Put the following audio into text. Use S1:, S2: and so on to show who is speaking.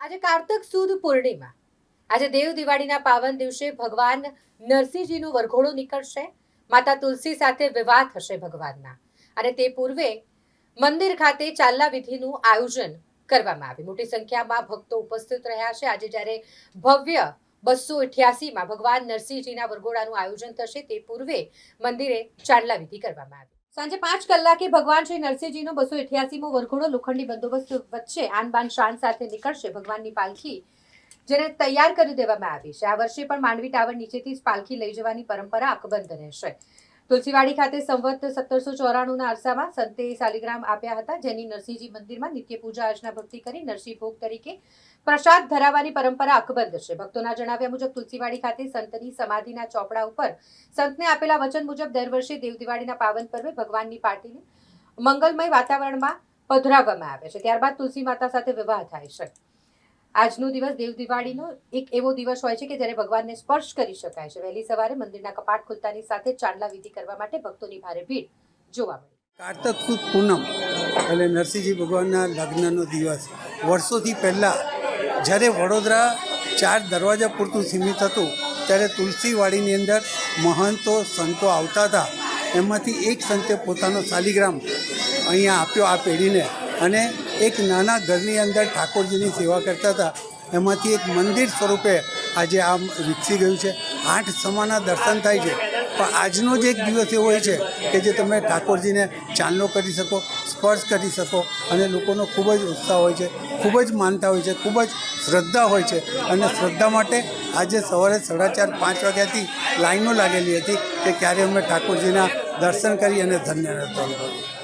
S1: આજે કારતક સુદ પૂર્ણિમા. આજે દેવ દિવાળીના પાવન દિવસે ભગવાન નરસિંહજીનો વરઘોડો નીકળશે, માતા તુલસી સાથે વિવાહ થશે ભગવાનના. અને તે પૂર્વે મંદિર ખાતે ચાલના વિધિનું આયોજન કરવામાં આવ્યું. મોટી સંખ્યામાં ભક્તો ઉપસ્થિત રહ્યા છે. આજે જ્યારે ભવ્ય બસો અઠ્યાસીમાં ભગવાન નરસિંહજીના વરઘોડાનું આયોજન થશે, તે પૂર્વે મંદિરે ચાંદલા વિધિ કરવામાં આવી. સાંજે પાંચ કલાકે ભગવાન શ્રી નરસિંહજીનો બસો અઠ્યાસીમો વરઘોડો લોખંડી બંદોબસ્ત વચ્ચે આન બાન શાન સાથે નીકળશે ભગવાનની પાલખી, જેને તૈયાર કરી દેવામાં આવી છે. આ વર્ષે પણ માંડવી ટાવર નીચેથી જ પાલખી લઈ જવાની પરંપરા અકબંધ રહેશે. તુલસીવાડી ખાતે સંવત સત્તરસો ચોરાણુંના અરસામાં સંતે શાલિગ્રામ આપ્યા હતા, જેની નરસિંહજી મંદિરમાં નિત્ય પૂજા અર્ચના ભક્તિ કરી નરસિંહ ભોગ તરીકે પ્રસાદ ધરાવવાની પરંપરા અકબંધ છે. ભક્તોના જણાવ્યા મુજબ તુલસીવાડી ખાતે સંતની સમાધિના ચોપડા ઉપર સંતને આપેલા વચન મુજબ દર વર્ષે દેવ દિવાળીના પાવન પર્વે ભગવાનની પાર્ટીને મંગલમય વાતાવરણમાં પધરાવવામાં આવે છે. ત્યારબાદ તુલસી માતા સાથે વિવાહ થાય છે. આજનો દિવસ દેવ દિવાળીનો એક એવો દિવસ હોય છે કે જ્યારે ભગવાનને સ્પર્શ કરી શકાય છે. વહેલી સવારે મંદિરના કપાટ ખુલતાની સાથે ચાંદલા વિધિ કરવા માટે ભક્તોની ભારે ભીડ જોવા મળી.
S2: કારતક સુદ પૂનમ એટલે નરસિંહજી ભગવાનના લગ્નનો દિવસ. વર્ષોથી પહેલાં જ્યારે વડોદરા ચાર દરવાજા પૂરતું સીમિત હતું, ત્યારે તુલસીવાડીની અંદર મહંતો, સંતો આવતા હતા. એમાંથી એક સંતે પોતાનો શાલિગ્રામ અહીંયા આપ્યો આ પેઢીને. અને એક નાના ઘરની અંદર ઠાકોરજીની સેવા કરતા હતા. એમાંથી એક મંદિર સ્વરૂપે આજે આ વિકસી ગયું છે. આઠ સમાના દર્શન થાય છે. પણ આજનો જ એક દિવસ એવો હોય છે કે જે તમે ઠાકોરજીને ચાંદલો કરી શકો, સ્પર્શ કરી શકો અને લોકોનો ખૂબ જ ઉત્સાહ હોય છે, ખૂબ જ માનતા હોય છે, ખૂબ જ શ્રદ્ધા હોય છે અને શ્રદ્ધા માટે આજે સવારે સાડા ચાર, પાંચ વાગ્યાથી લાઈનો લાગેલી હતી કે ક્યારે અમે ઠાકોરજીના દર્શન કરી અને ધન્ય રહેતા